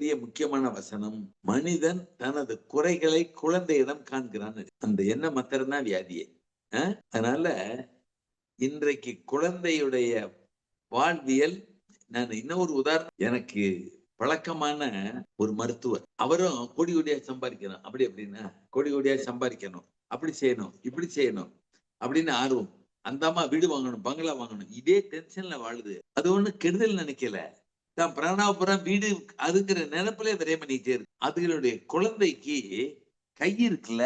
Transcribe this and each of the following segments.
பெரிய முக்கியமான வசனம் மனிதன் தனது குறைகளை குழந்தையிடம் காண்கிறான் அந்த எண்ணம் மாத்திரம்தான் வியாதியே. அதனால இன்றைக்கு குழந்தையுடைய வாழ்வியல் நான் இன்னொரு உதாரணம் எனக்கு பழக்கமான ஒரு மருத்துவர். அவரும் கோடி கோடியா சம்பாதிக்கணும். அப்படி அப்படின்னா கோடி கோடியா சம்பாதிக்கணும். அப்படி செய்யணும் இப்படி செய்யணும் அப்படின்னு ஆர்வம். அந்த அம்மா வீடு வாங்கணும் பங்களா வாங்கணும். இதே டென்ஷன்ல வாழுது. அது ஒண்ணு கெடுதல் நினைக்கல. தான் பிராணாபுரம் வீடு அதுங்கிற நினைப்புல விரயம் பண்ணிட்டே இருக்கு. அதுகளுடைய குழந்தைக்கு கை இருக்குல்ல?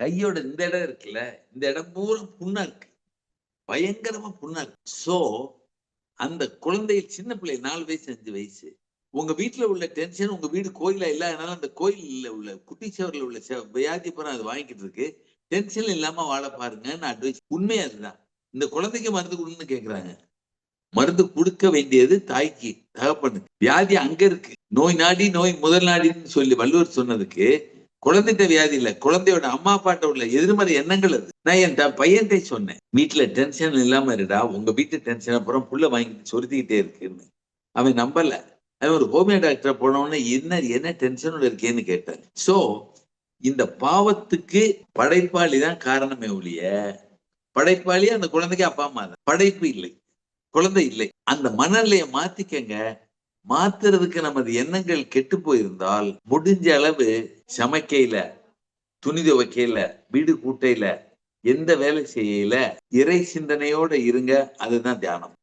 கையோட இந்த இடம் இருக்குல்ல? இந்த இடம் பூரா புண்ணா இருக்கு. பயங்கரமா புண்ணா இருக்கு. சோ அந்த குழந்தை சின்ன பிள்ளை நாலு வயசு அஞ்சு வயசு உங்க வீட்டுல உள்ள டென்ஷன் உங்க வீடு கோயிலா இல்லாதனால அந்த கோயில்ல உள்ள குட்டி சவரில் உள்ள செ- வியாதி பூரா அது வாங்கிட்டு இருக்கு. டென்ஷன் இல்லாம வாழ பாருங்கன்னு அட்வைஸ் உண்மையா அதுதான். இந்த குழந்தைக்கு மருந்து கொடுன்னு கேக்குறாங்க. மருந்து கொடுக்க வேண்டியது தாய்க்கு தகப்பனுக்கு. வியாதி அங்க இருக்கு. நோய் நாடி நோய் முதல் நாடின்னு சொல்லி வள்ளுவர் சொன்னதுக்கு குழந்தைகிட்ட வியாதி இல்ல குழந்தையோட அம்மா அப்பாட்ட உள்ள எதிர்மறை எண்ணங்கள் அது. நான் என் பையன்கிட்ட சொன்னேன் வீட்டுல டென்ஷன் இல்லாம இருடா உங்க வீட்டு டென்ஷன் அப்புறம் புள்ள வாங்கிட்டு சொருத்திக்கிட்டே இருக்குன்னு. அவன் நம்பல. அவன் ஒரு ஹோமியோ டாக்டர் போனவொடனே என்ன என்ன டென்ஷனோட இருக்கேன்னு கேட்டேன். சோ இந்த பாவத்துக்கு படைப்பாளி தான் காரணமே ஒழிய படைப்பாளி அந்த குழந்தைக்கு அப்பா அம்மா தான். படைப்பு இல்லை. குழந்தை இல்லை. அந்த மனநிலையை மாத்திக்கங்க. மாத்துறதுக்கு நமது எண்ணங்கள் கெட்டு போயிருந்தால் முடிஞ்ச அளவு சமைக்கையில துணி துவைக்கையில வீடு கூட்டையில எந்த வேலை செய்யல இறை சிந்தனையோட இருங்க. அதுதான் தியானம்.